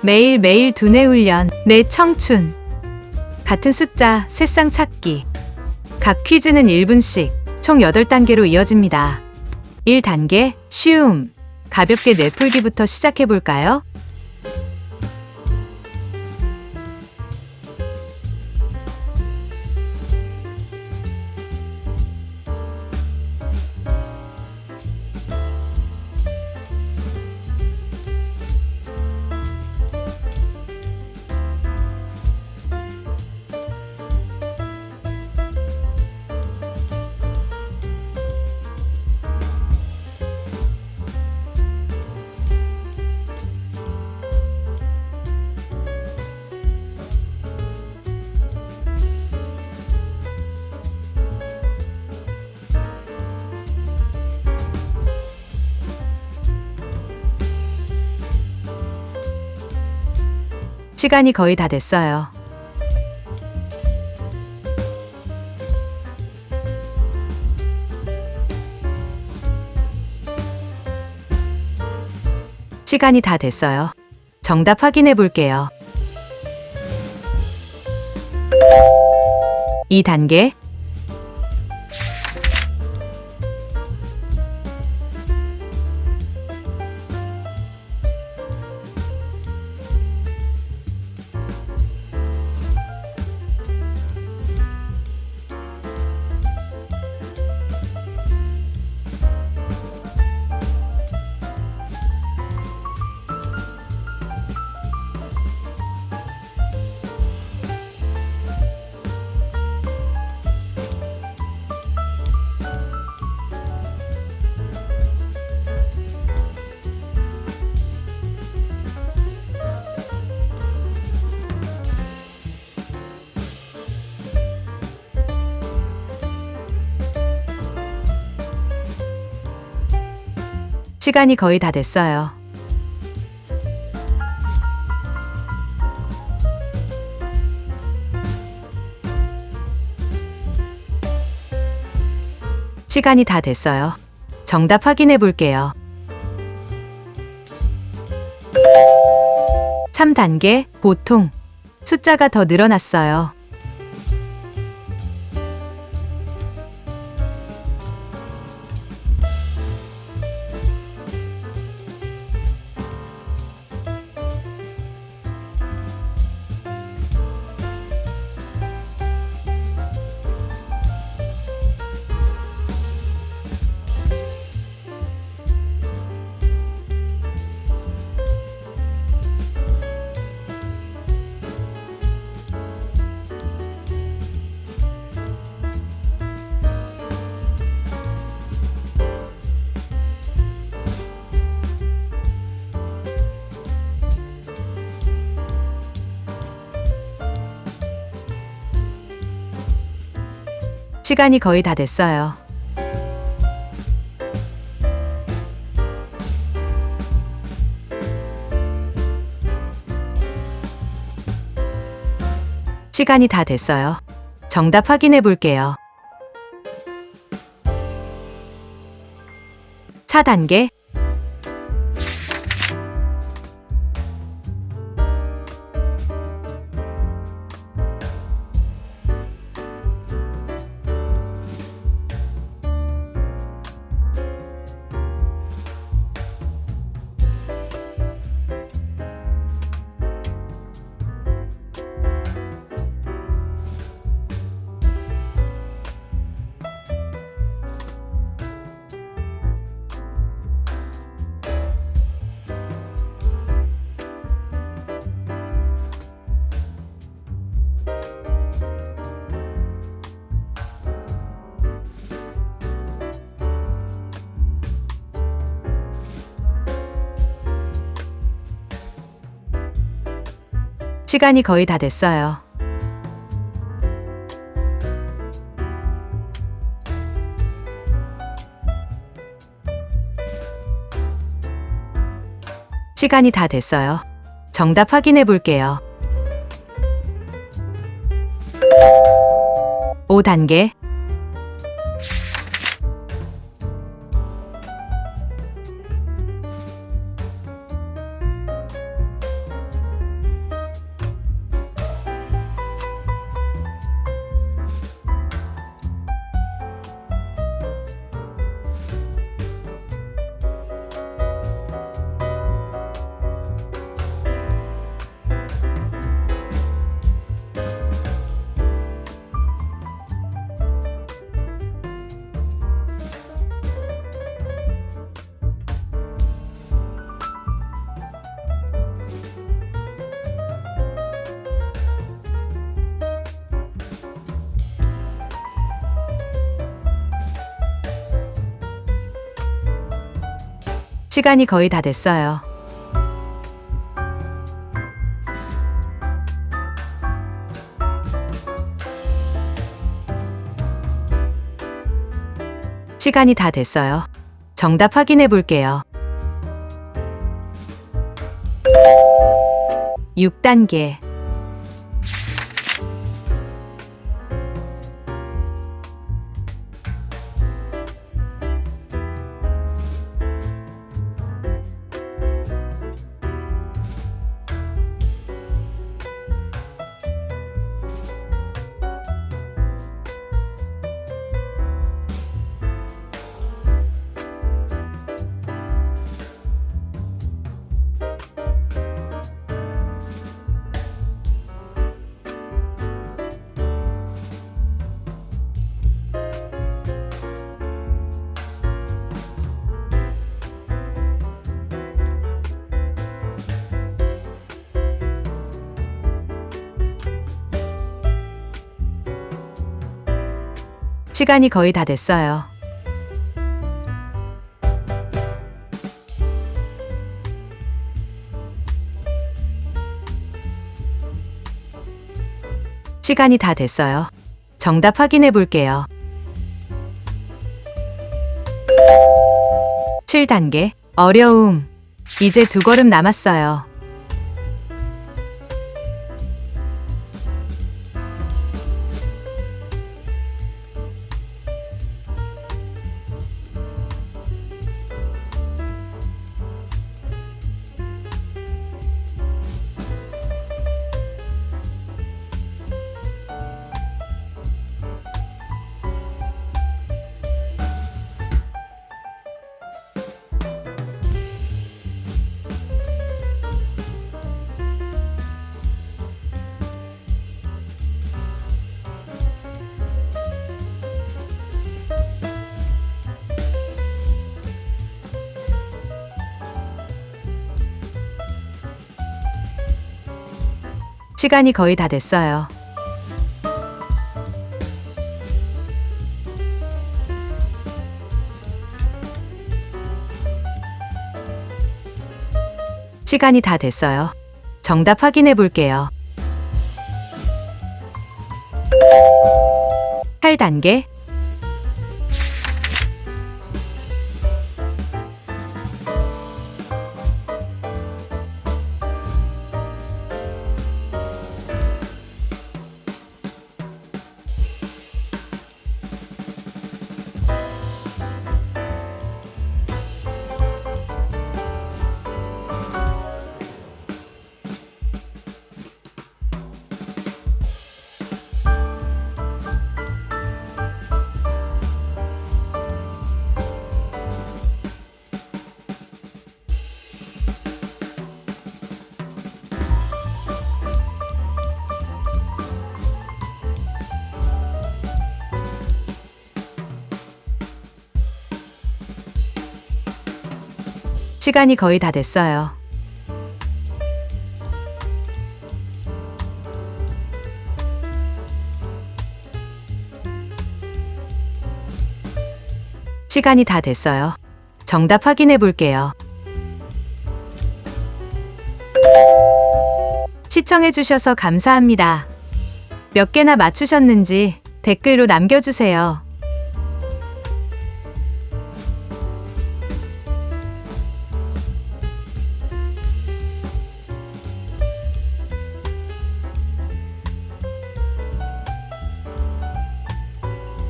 매일매일 두뇌 훈련, 내 청춘. 같은 숫자, 새쌍 찾기. 각 퀴즈는 1분씩, 총 8단계로 이어집니다. 1단계, 쉬움. 가볍게 뇌풀기부터 시작해볼까요? 시간이 거의 다 됐어요. 시간이 다 됐어요. 정답 확인해 볼게요. 2단계 시간이 거의 다 됐어요. 시간이 다 됐어요. 정답 확인해 볼게요. 3단계 보통 숫자가 더 늘어났어요. 시간이 거의 다 됐어요. 시간이 다 됐어요. 정답 확인해 볼게요. 4단계 시간이 거의 다 됐어요. 시간이 다 됐어요. 정답 확인해 볼게요. 5단계 시간이 거의 다 됐어요. 시간이 다 됐어요. 정답 확인해 볼게요. 6단계. 시간이 거의 다 됐어요. 시간이 다 됐어요. 정답 확인해 볼게요. 7단계. 어려움. 이제 두 걸음 남았어요. 시간이 거의 다 됐어요. 시간이 다 됐어요. 정답 확인해 볼게요. 8단계. 시간이 거의 다 됐어요. 시간이 다 됐어요. 정답 확인해 볼게요. 시청해 주셔서 감사합니다. 몇 개나 맞추셨는지 댓글로 남겨주세요.